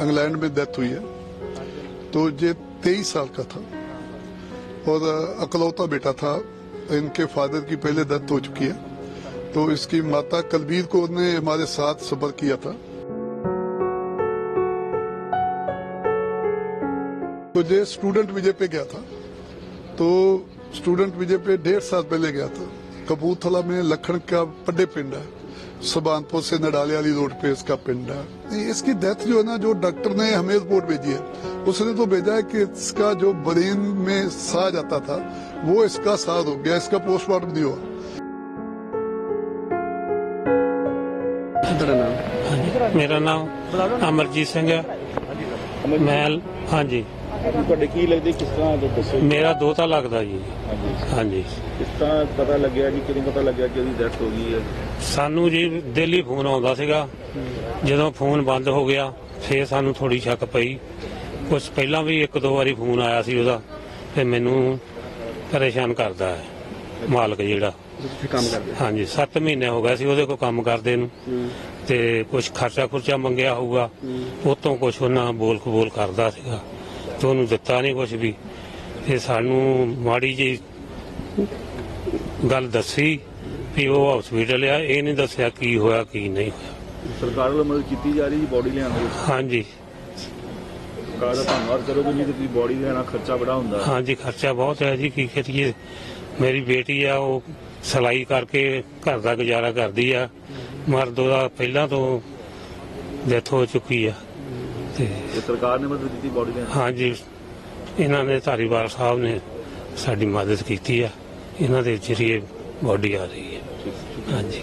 England میں death ہوئی ہے۔ تو یہ تیئیس سال کا تھا۔ اور اکلوتا بیٹا تھا۔ ان کے فادر کی پہلے ڈیتھ ہو چکی ہے۔ تو اس کی ماتا کلبیر کو نے ہمارے ساتھ سبر کیا تھا۔ تو یہ اسٹوڈنٹ وجے پہ گیا تھا۔ تو اسٹوڈنٹ وجے پہ ڈیڑھ سال پہلے گیا تھا۔ کپورتھلا میں لکھن کا پڈے پنڈ ہے۔ سبانپور سے نڈالے والی روڈ پہ اس کا پنڈا ہے۔ اس کی ڈیتھ جو ہے نا جو ڈاکٹر نے ہمیں رپورٹ بھیجی ہے اس نے تو بھیجا ہے کہ اس کا جو برین میں سا جاتا تھا وہ اس کا سا ہو گیا اس کا پوسٹ مارٹم نہیں ہوا۔ میرا نام؟ امرجیت سنگھ ہے میں ہاں جی۔ ਤੁਹਾਡੇ ਕੀ ਲੱਗਦੇ ਕਿਸ ਤਰ੍ਹਾਂ ਦਾ ਦੱਸੋ ਮੇਰਾ ਦੋਤਾ ਲੱਗਦਾ ਜੀ। ਹਾਂਜੀ। ਹਾਂਜੀ। ਕਿਸ ਤਰ੍ਹਾਂ ਪਤਾ ਲੱਗਿਆ ਜੀ ਕਿਦੋਂ ਪਤਾ ਲੱਗਿਆ ਕਿ ਉਹਦੀ ਡੈਥ ਹੋ ਗਈ ਹੈ? ਸਾਨੂੰ ਜੀ ਦਿੱਲੀ ਫੋਨ ਆਉਂਦਾ ਸੀਗਾ। ਜਦੋਂ ਫੋਨ ਬੰਦ ਹੋ ਗਿਆ ਫੇਰ ਸਾਨੂੰ ਥੋੜੀ ਸ਼ੱਕ ਪਈ। ਕੁਝ ਪਹਿਲਾਂ ਵੀ ਇੱਕ ਦੋ ਵਾਰੀ ਫੋਨ ਆਇਆ ਸੀ ਉਹਦਾ ਤੇ ਮੈਨੂੰ ਪਰੇਸ਼ਾਨ ਕਰਦਾ ਹੈ ਮਾਲਕ ਜਿਹੜਾ। ਤੁਸੀਂ ਕੰਮ ਕਰਦੇ? ਹਾਂਜੀ 7 ਮਹੀਨੇ ਹੋ ਗਏ ਸੀ ਉਹਦੇ ਕੋਲ ਕੰਮ ਕਰਦੇ ਨੂੰ। ਤੇ ਕੁਝ ਖਰਚਾ ਖੁਰਚਾ ਮੰਗਿਆ ਹੋਊਗਾ। ਉਤੋਂ ਕੁਝ ਉਹਨਾਂ ਬੋਲ ਕਬੂਲ ਕਰਦਾ ਸੀਗਾ। ਤੇ ਉਹਨੂੰ ਦਿੱਤਾ ਨਹੀਂ ਕੁਝ ਵੀ। ਤੇ ਸਾਨੂੰ ਮਾੜੀ ਜੀ ਗੱਲ ਦੱਸੀ ਵੀ ਉਹ ਹਸਪੀਟਲ ਆ ਇਹ ਨਹੀਂ ਦੱਸਿਆ ਕੀ ਹੋਇਆ ਕੀ ਨਹੀਂ ਸਰਕਾਰ ਵੱਲੋਂ ਮਦਦ ਕੀਤੀ ਜਾ ਰਹੀ ਜੀ ਬੋਡੀ ਲਿਆਉਣ ਦੇ ਹਾਂਜੀ। ਸਰਕਾਰ ਦਾ ਧੰਨਵਾਦ ਕਰੋਗੇ ਤੇ ਤੁਸੀਂ ਬੋਡੀ ਲੈਣਾ ਖਰਚਾ ਬੜਾ ਹੁੰਦਾ। ਹੈ। ਹਾਂਜੀ ਖਰਚਾ ਬਹੁਤ ਹੈ ਜੀ ਕੀ ਕਰੀਏ? ਮੇਰੀ ਬੇਟੀ ਆ ਉਹ ਸਲਾਈ ਕਰਕੇ ਘਰ ਦਾ ਗੁਜ਼ਾਰਾ ਕਰਦੀ ਆ। ਮਰਦ ਉਹਦਾ ਪਹਿਲਾਂ ਤੋਂ ਡੈਥ ਹੋ ਚੁੱਕੀ ਆ। ਤੇ ਇਹ ਸਰਕਾਰ ਨੇ ਮਦਦ ਕੀਤੀ ਬੋਡੀ ਨੇ ਹਾਂਜੀ ਇਹਨਾਂ ਨੇ ਧਾਰੀਵਾਲ ਸਾਹਿਬ ਨੇ ਸਾਡੀ ਮਦਦ ਕੀਤੀ ਆ ਇਹਨਾਂ ਦੇ ਜਰੀਏ ਬੋਡੀ ਆ ਰਹੀ ਹੈ ਹਾਂਜੀ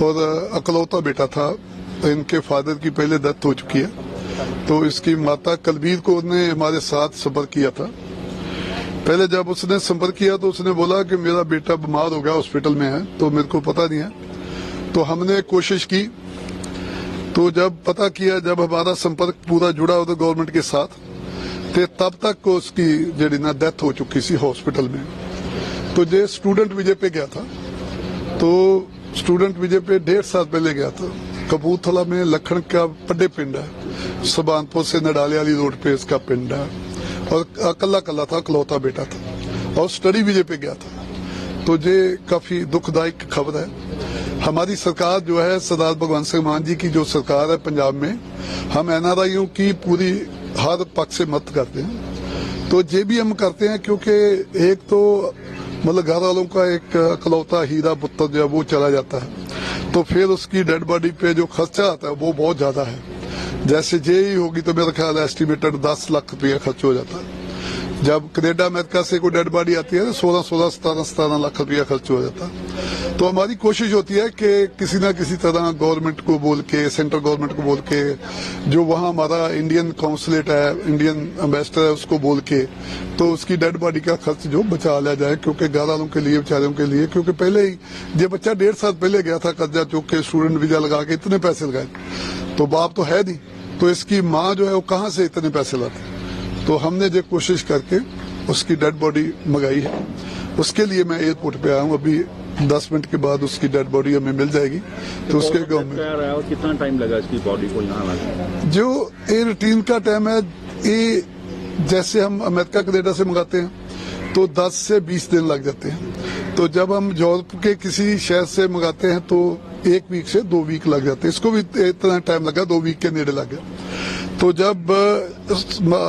اور اکلوتا بیٹا تھا، ان کے فادر کی پہلے دت ہو چکی ہے۔ تو اس کی ماتا کلبیر کو نے ہمارے ساتھ سفر کیا تھا۔ پہلے جب اس نے سمپرک کیا تو اس نے بولا کہ میرا بیٹا بیمار ہو گیا ہاسپٹل میں ہے، تو میرے کو پتہ نہیں ہے۔ تو ہم نے کوشش کی۔ تو جب پتہ کیا، جب ہمارا سمپرک پورا جڑا ہو تو گورنمنٹ کے ساتھ تو تب تک کو اس کی جڑی نا ڈیتھ ہو چکی سی ہاسپٹل میں۔ تو یہ اسٹوڈنٹ وجے پہ گیا تھا، تو اسٹوڈنٹ ویزے پہ ڈیڑھ سال پہلے گیا تھا۔ کپوتھلا میں لکھن کا پڈے پنڈ ہے۔ سبان پور سے نڈالے والی روڈ پہ اس کا پنڈ ہے۔ اور اکلا کلا تھا، اکلوتا بیٹا تھا۔ اور اسٹڈی ویزے پہ گیا تھا۔ تو یہ کافی دکھ دائک خبر ہے۔ ہماری سرکار جو ہے، سردار بھگوان سنگھ مان جی کی جو سرکار ہے پنجاب میں، ہم این آر آئیوں کی پوری ہر پک سے مت کرتے ہیں۔ تو یہ بھی ہم کرتے ہیں کیونکہ ایک تو مطلب گھر والوں کا ایک اکلوتا ہیرا پتر جو ہے وہ چلا جاتا ہے۔ تو پھر اس کی ڈیڈ باڈی پہ جو خرچہ آتا ہے وہ بہت زیادہ ہے۔ جیسے یہ ہی ہوگی تو میرا خیال ہے ایسٹیمیٹڈ دس لاکھ روپیہ خرچ ہو جاتا ہے۔ جب کینیڈا، امریکہ سے کوئی ڈیڈ باڈی آتی ہے تو سولہ سولہ، ستارہ ستارہ لاکھ روپیہ خرچ ہو جاتا تو ہماری کوشش ہوتی ہے کہ کسی نہ کسی طرح گورنمنٹ کو بول کے سینٹرل گورنمنٹ کو بول کے، جو وہاں ہمارا انڈین کاؤنسلیٹ ہے انڈین امبیسڈر ہے، اس کو بول کے تو اس کی ڈیڈ باڈی کا خرچ جو بچا لیا جائے، کیونکہ گھر والوں کے لیے، بیچاروں کے لیے، کیونکہ پہلے ہی یہ بچہ ڈیڑھ سال پہلے گیا تھا قرضہ چوک کے اسٹوڈنٹ ویزا لگا کے، اتنے پیسے لگائے۔ تو باپ تو ہے نہیں۔ تو اس کی ماں جو ہے وہ کہاں سے اتنے پیسے لاتی؟ تو ہم نے جو کوشش کر کے اس کی ڈیڈ باڈی منگائی ہے۔ اس کے لیے میں ایئرپورٹ پہ آیا ہوں۔ ابھی دس منٹ کے بعد اس کی ڈیڈ باڈی ہمیں مل جائے گی۔ تو اس کے گاؤں میں کتنا ٹائم لگا اس کی باڈی کو یہاں جو یہ روٹین کا ٹائم ہے یہ جیسے ہم امریکہ کینیڈا سے منگاتے ہیں تو دس سے بیس دن لگ جاتے ہیں۔ تو جب ہم یورپ کے کسی شہر سے منگاتے ہیں تو ایک ویک سے دو ویک لگ جاتے ہیں۔ اس کو بھی اتنا ٹائم لگا دو ویک کے نیڑے لگ گیا۔ تو جب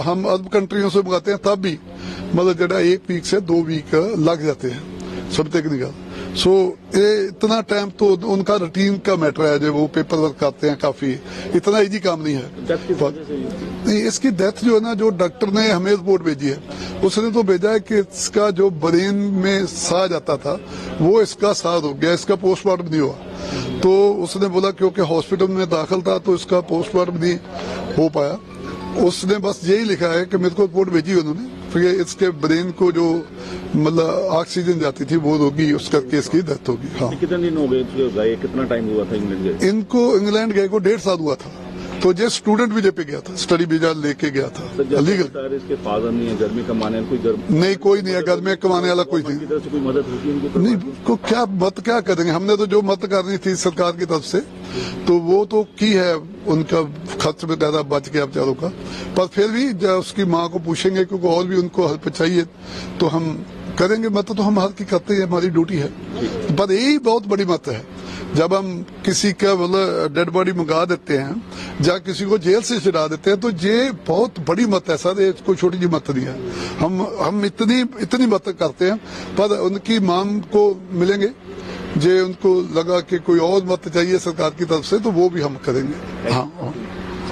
ہم ارب کنٹریوں سے منگاتے ہیں تب بھی مطلب جڑا ایک ویک سے دو ویک لگ جاتے ہیں سب ٹیکنیکل سو یہ اتنا ٹائم تو ان کا روٹین کا میٹر ہے جو وہ پیپر ورک کرتے ہیں کافی اتنا ایزی کام نہیں ہے۔ اس کی ڈیتھ جو ہے نا جو ڈاکٹر نے ہمیں رپورٹ بھیجی ہے اس نے تو بھیجا ہے کہ اس کا جو برین میں سا جاتا تھا وہ اس کا سا ہو گیا اس کا پوسٹ مارٹم نہیں ہوا۔ تو اس نے بولا کیونکہ ہاسپٹل میں داخل تھا تو اس کا پوسٹ مارٹم نہیں ہو پایا۔ اس نے بس یہی لکھا ہے کہ میرے کو رپورٹ بھیجی انہوں نے۔ کیونکہ اس کے برین کو جو مطلب آکسیجن جاتی تھی وہ ہوگی اس کر کے اس کی ڈیتھ ہوگی۔ ہاں۔ کتنے دن ہو گئے کتنا ٹائم ہوا تھا انگلینڈ ان کو انگلینڈ گئے کو ڈیڑھ سال ہوا تھا۔ تو یہ اسٹوڈنٹ ویزے پہ گیا تھا اسٹڈی ویزا لے کے گیا تھا علی گڑھ نہیں کوئی نہیں ہے گھر میں کمانے والا کوئی نہیں۔ نہیں کو کیا مت کیا کریں گے؟ ہم نے تو جو مت کرنی تھی سرکار کی طرف سے تو وہ تو کی ہے ان کا خرچ وغیرہ بچ گیا بیچاروں کا۔ پر پھر بھی اس کی ماں کو پوچھیں گے کیونکہ اور بھی ان کو ہیلپ چاہیے تو ہم کریں گے مت تو ہم ہر کی کرتے ہیں، ہماری ڈیوٹی ہے۔ پر یہی بہت بڑی مت ہے۔ جب ہم کسی کا مطلب ڈیڈ باڈی منگا دیتے ہیں، یا کسی کو جیل سے چڑھا دیتے ہیں، تو یہ بہت بڑی مت ہے۔ سر، یہ کوئی چھوٹی جی مت نہیں ہے۔ ہم ہم اتنی اتنی مت کرتے ہیں۔ پر ان کی مام کو ملیں گے۔ جے ان کو لگا کہ کوئی اور مت چاہیے سرکار کی طرف سے، تو وہ بھی ہم کریں گے۔ ہاں۔, ہاں۔